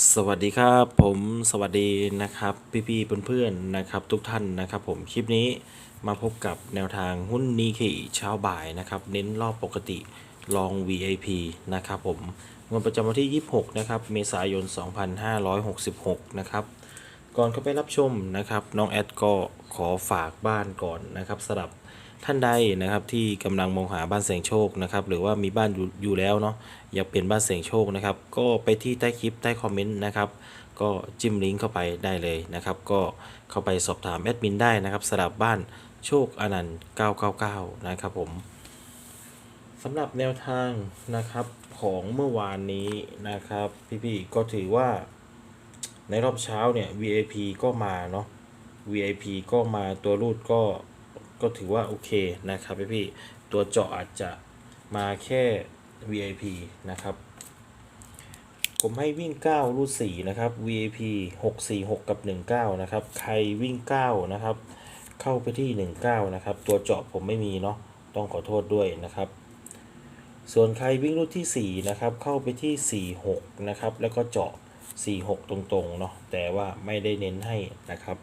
สวัสดีครับผมสวัสดีนะครับพี่ๆเพื่อนๆนะครับ ทุกท่านนะครับ ผมคลิปนี้มาพบกับแนวทางหุ้นนีเคเช้าบ่ายนะครับ เน้นรอบปกติลอง VIP นะครับผมงวดประจำวันที่ 26 นะครับ เมษายน 2566 นะครับ ก่อนเข้าไปรับชมนะครับ น้องแอดก็ขอฝากบ้านก่อนนะครับสำหรับ ท่านใดนะครับที่กำลังมองหาบ้านเสียงโชคนะครับหรือว่ามีบ้านอยู่อยู่แล้วเนาะอยากเปลี่ยนบ้านเสียงโชคนะครับก็ไปที่ใต้คลิปใต้คอมเมนต์นะครับก็จิ้มลิงก์เข้าไปได้เลยนะครับก็เข้าไปสอบถามแอดมินได้นะครับสำหรับบ้านโชคอนันต์999 นะครับผมสำหรับแนวทางนะครับของเมื่อวานนี้นะครับ พี่ๆก็ถือว่าในรอบเช้าเนี่ย VIP ก็มาเนาะ VIP ก็มาตัวรูดก็ ก็ถือว่าโอเคนะครับพี่พี่ตัวเจาะอาจจะมาแค่ VIP นะครับ ผมให้วิ่ง 9 รูด4นะครับ VIP 646 กับ 19 นะครับ ใครวิ่ง 9 นะครับ เข้าไปที่ 19 นะครับ ตัวเจาะผมไม่มีเนาะต้องขอโทษด้วยนะครับ ส่วนใครวิ่งรูดที่ 4 นะครับ เข้าไปที่ 46 นะครับ แล้วก็เจาะ 46 ตรงๆ เนาะแต่ว่าไม่ได้เน้นให้นะครับ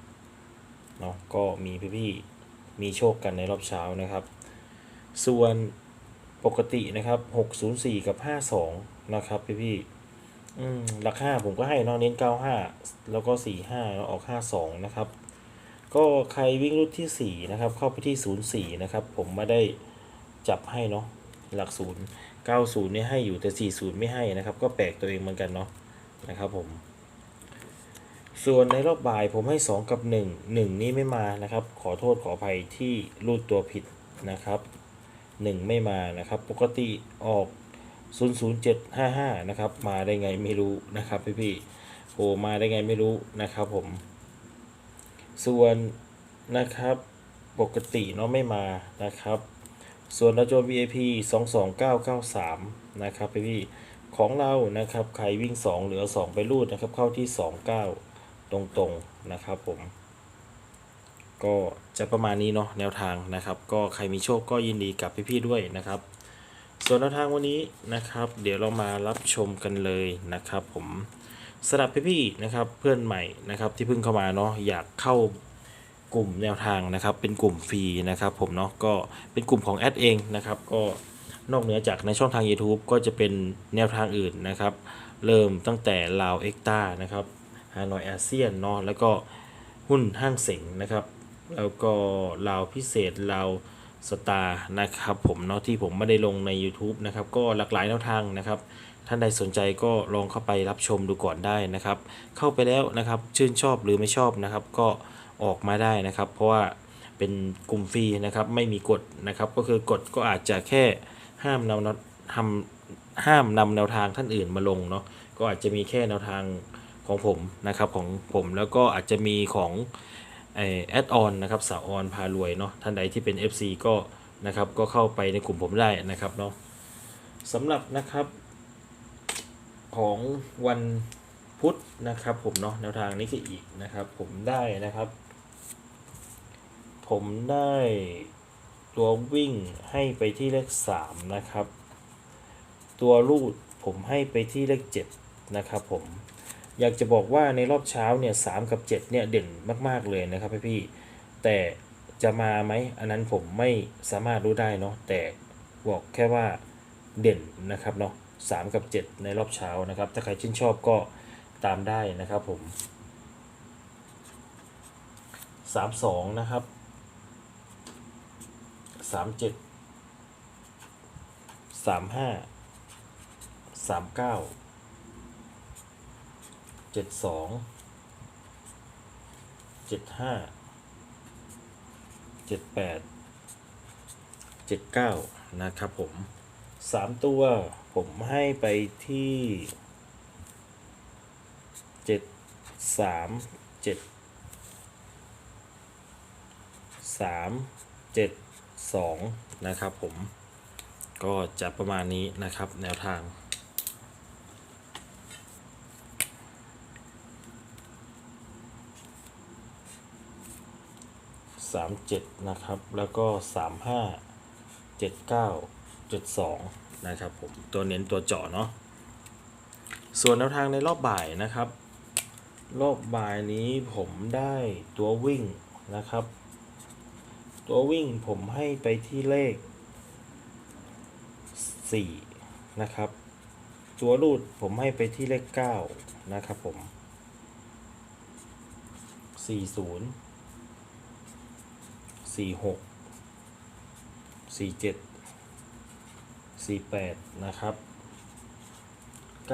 เนาะก็มีพี่ๆ มีโชคกันในรอบเช้านะครับ ส่วนปกตินะครับ604กับ52นะครับพี่ๆอืมหลัก5ผมก็ให้เนาะเน้น95แล้วก็45แล้วออก52นะครับ ก็ใครวิ่งรุ่นที่4นะครับเข้าไปที่04นะครับผมไม่ได้จับให้เนาะหลัก0 90เนี่ยให้อยู่แต่40ไม่ให้นะครับ ก็แปลกตัวเองเหมือนกันเนาะนะครับผม ส่วนในรอบบ่ายผมให้ 2 กับ 1 1 นี่ไม่มานะครับ ขอโทษขออภัยที่รูดตัวผิดนะครับ 1 ไม่มานะครับ ปกติออก 00755 นะครับ มาได้ไงไม่รู้นะครับพี่พี่โอ้มาได้ไงไม่รู้นะครับผม ส่วนนะครับปกติเนาะไม่มานะครับ ส่วนเราโจน VIP 22993 นะครับพี่พี่ของเรานะครับใครวิ่ง 2 เหลือ 2 ไปรูดนะครับเข้าที่ 29 ตรงๆนะครับผมก็จะประมาณนี้เนาะแนวทางนะครับ ก็ใครมีโชคก็ยินดีกับพี่ๆด้วยนะครับ ส่วนแนวทางวันนี้นะครับ เดี๋ยวเรามารับชมกันเลยนะครับ ผมสำหรับพี่ๆนะครับเพื่อนใหม่นะครับที่เพิ่งเข้ามาเนาะอยากเข้ากลุ่มแนวทางนะครับ เป็นกลุ่มฟรีนะครับ ผมเนาะก็เป็นกลุ่มของแอดเองนะครับ ก็นอกเหนือจากในช่องทาง YouTube ก็จะเป็นแนวทางอื่นนะครับ เริ่มตั้งแต่ลาวเอ็กตานะครับ ฮานอยอาเซียนเนาะแล้วก็หุ้นห้างเสงนะครับ แล้วก็ลาวพิเศษลาวสตาร์นะครับผมเนาะที่ผมไม่ได้ลงใน YouTube นะครับก็หลากหลายแนวทางนะครับท่านใดสนใจก็ลองเข้าไปรับชมดูก่อนได้นะครับ เข้าไปแล้วนะครับชื่นชอบหรือไม่ชอบนะครับ ก็ออกมาได้นะครับ เพราะว่าเป็นกลุ่มฟรีนะครับไม่มีกฎนะครับ ก็คือกฎก็อาจจะแค่ห้ามนำทำห้ามนำแนวทางท่านอื่นมาลงเนาะก็อาจจะมีแค่แนวทาง ของผมนะครับของผมแล้วก็อาจจะมีของแอดออนนะครับสาวออนพารวยเนาะท่านใดที่เป็น FC ก็นะครับก็เข้าไปในกลุ่มผมได้นะครับเนาะสำหรับนะครับของวันพุธนะครับผมเนาะแนวทางนี้คืออีกนะครับ ผมได้นะครับ ผมได้ตัววิ่งให้ไปที่เลขสามนะครับ ตัวรูดผมให้ไปที่เลขเจ็ดนะครับผม อยากจะบอกว่าในรอบเช้าเนี่ยสามกับเจ็ดเนี่ยเด่นมากๆเลยนะครับพี่พี่ๆแต่จะมาไหมอันนั้นผมไม่สามารถรู้ได้เนาะแต่บอกแค่ว่าเด่นนะครับเนาะสามกับเจ็ดในรอบเช้านะครับ ถ้าใครชื่นชอบก็ตามได้นะครับผมสามสองนะครับสาม เจ็ดสามห้าสามเก้าเจ็ดสองเจ็ดห้าเจ็ดแปดเจ็ดเก้านะครับผมสามตัวผมให้ไปที่เจ็ดสามเจ็ดสามเจ็ดสองนะครับผมก็จะประมาณนี้นะครับแนวทาง สามเจ็ดนะครับ แล้วก็สามห้าเจ็ดเก้าเจ็ดสองนะครับผม ตัวเน้นตัวเจาะเนาะ ส่วนแนวทางในรอบบ่ายนะครับ รอบบ่ายนี้ผมได้ตัววิ่งนะครับ ตัววิ่งผมให้ไปที่เลข 4 นะครับ ตัวรูดผมให้ไปที่เลข 9 นะครับผม40 46 47 48นะครับ90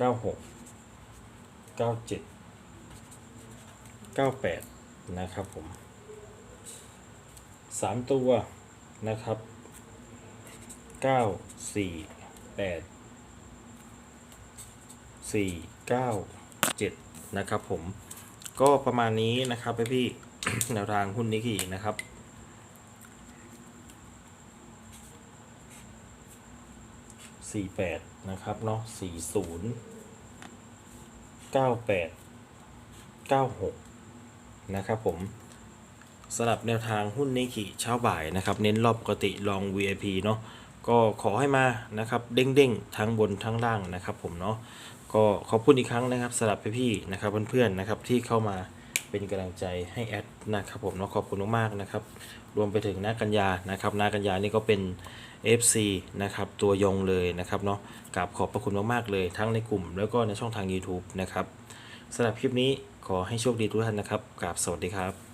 96 97 98นะครับผมสามตัวนะครับเก้าสี่แปดสี่เก้าเจ็ดนะครับผมก็ประมาณนี้นะครับพี่พี่ แนวทางหุ้นนิกกี้นะครับ สี่แปดนะครับเนาะสี่ศูนย์เก้าแปดเก้าหกนะครับผมสำหรับแนวทางหุ้นนิกกี้เช้าบ่ายนะครับ เน้นรอบปกติลอง VIP เนาะก็ขอให้มานะครับเด้งๆ ทั้งบนทั้งล่างนะครับผมเนาะก็ขอบคุณอีกครั้งนะครับสำหรับพี่ๆนะครับเพื่อนๆนะครับที่เข้ามา เป็นกำลังใจให้แอดนะครับผมเนาะขอบคุณมากๆนะครับ รวมไปถึงนากัญญานะครับนากัญญานี่ก็เป็น FC นะครับตัวยงเลยนะครับเนาะกราบขอบพระคุณมากๆเลย ทั้งในกลุ่ม แล้วก็ในช่องทาง YouTube นะครับสำหรับคลิปนี้ขอให้โชคดีทุกท่านนะครับกราบสวัสดีครับ